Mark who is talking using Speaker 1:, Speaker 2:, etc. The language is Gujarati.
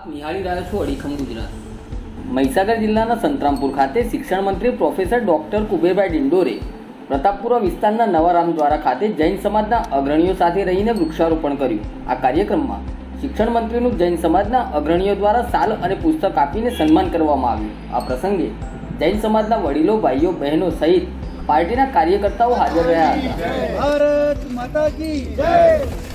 Speaker 1: આપ નિહાળી રહ્યા છો અડીખમ ગુજરાત. મહીસાગર જિલ્લાના સંતરામપુર ખાતે શિક્ષણ મંત્રી પ્રોફેસર ડોક્ટર કુબેરભાઈ ડિંડોરે પ્રતાપપુરા વિસ્તારના નવારામ દ્વારા ખાતે જૈન સમાજના અગ્રણીઓ સાથે રહીને વૃક્ષારોપણ કર્યું. આ કાર્યક્રમમાં શિક્ષણ મંત્રીનું જૈન સમાજના અગ્રણીઓ દ્વારા સાલ અને પુસ્તક આપીને સન્માન કરવામાં આવ્યું. આ પ્રસંગે જૈન સમાજના વડીલો, ભાઈઓ, બહેનો સહિત પાર્ટીના કાર્યકર્તાઓ હાજર રહ્યા હતા.
Speaker 2: ભારત માતાજી જય!